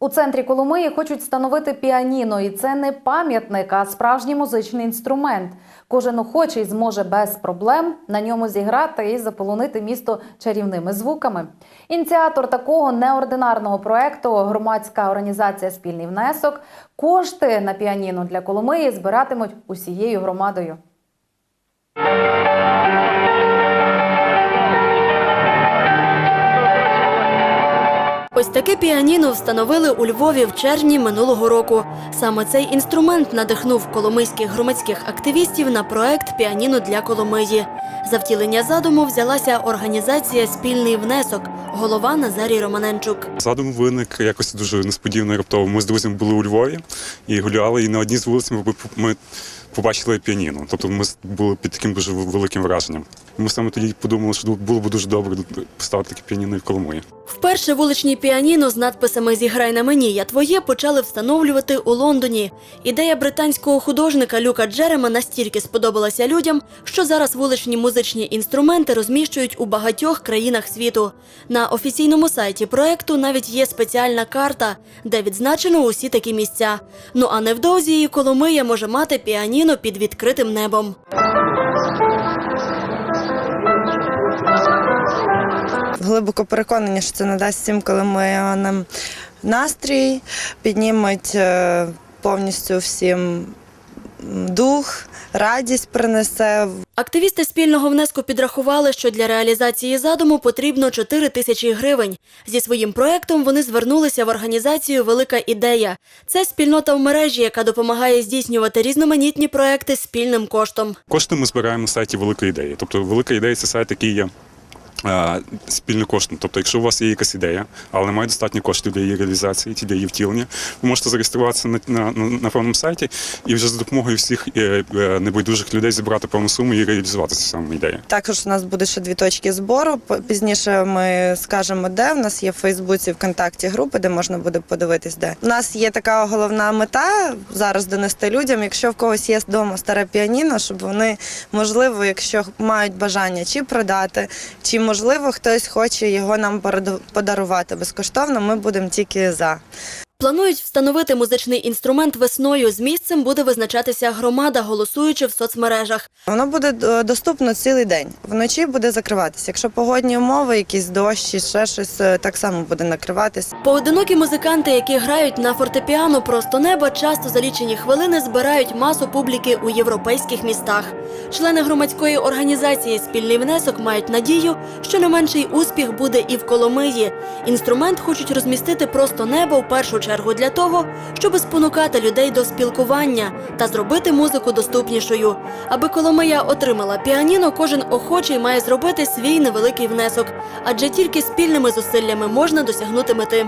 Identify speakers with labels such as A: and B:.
A: У центрі Коломиї хочуть встановити піаніно, і це не пам'ятник, а справжній музичний інструмент. Кожен охочий зможе без проблем на ньому зіграти і заполонити місто чарівними звуками. Ініціатор такого неординарного проекту громадська організація Спільний внесок. Кошти на піаніно для Коломиї збиратимуть усією громадою.
B: Ось таке піаніно встановили у Львові в червні минулого року. Саме цей інструмент надихнув коломийських громадських активістів на проект Піаніно для Коломиї. За втілення задуму взялася організація Спільний внесок, голова Назарій Романенчук.
C: Задум виник якось дуже несподівано і раптово. Ми з друзями були у Львові і гуляли, і на одній з вулиць ми, побачили піаніно. Тобто ми були під таким дуже великим враженням. Ми саме тоді подумали, що було б дуже добре поставити таке піаніно в Коломиї.
B: Вперше вуличні піаніно з надписами Зіграй на мені, я твоє почали встановлювати у Лондоні. Ідея британського художника Люка Джерема настільки сподобалася людям, що зараз вуличні музичні інструменти розміщують у багатьох країнах світу. На офіційному сайті проекту навіть є спеціальна карта, де відзначено усі такі місця. Ну а невдовзі і Коломия може мати піаніно під відкритим небом.
D: Глибоко переконані, що це надасть всім коломиянам настрій, підніметь е, повністю всім дух, радість принесе.
B: Активісти спільного внеску підрахували, що для реалізації задуму потрібно 4 тисячі гривень. Зі своїм проектом вони звернулися в організацію Велика ідея. Це спільнота в мережі, яка допомагає здійснювати різноманітні проекти спільним коштом.
C: Кошти ми збираємо на сайті Велика ідея. Тобто, велика ідея це сайт, який є. Спільно коштом. Тобто, якщо у вас є якась ідея, але немає достатньо коштів для її реалізації, для її втілення, ви можете зареєструватися на, на, на, певному сайті і вже за допомогою всіх е, е, небайдужих людей зібрати певну суму і реалізувати цю саму ідею.
D: Також у нас буде ще дві точки збору. Пізніше ми скажемо, де. У нас є в Фейсбуці, ВКонтакті групи, де можна буде подивитись, де. У нас є така головна мета зараз донести людям, якщо в когось є вдома старе піаніно, щоб вони, можливо, якщо мають бажання чи продати, чи можливо хтось хоче його нам подарувати безкоштовно, ми будемо тільки за.
B: Планують встановити музичний інструмент весною. З місцем буде визначатися громада, голосуючи в соцмережах.
D: Воно буде е, доступно цілий день. Вночі буде закриватися. Якщо погодні умови, якісь дощі, ще щось е, так само буде накриватись.
B: Поодинокі музиканти, які грають на фортепіано просто неба, часто за лічені хвилини збирають масу публіки у європейських містах. Члени громадської організації Спільний внесок мають надію, що не менший успіх буде і в Коломиї. Інструмент хочуть розмістити просто небо в першу чергу для того, щоб спонукати людей до спілкування та зробити музику доступнішою. Аби Коломия отримала піаніно, кожен охочий має зробити свій невеликий внесок, адже тільки спільними зусиллями можна досягнути мети.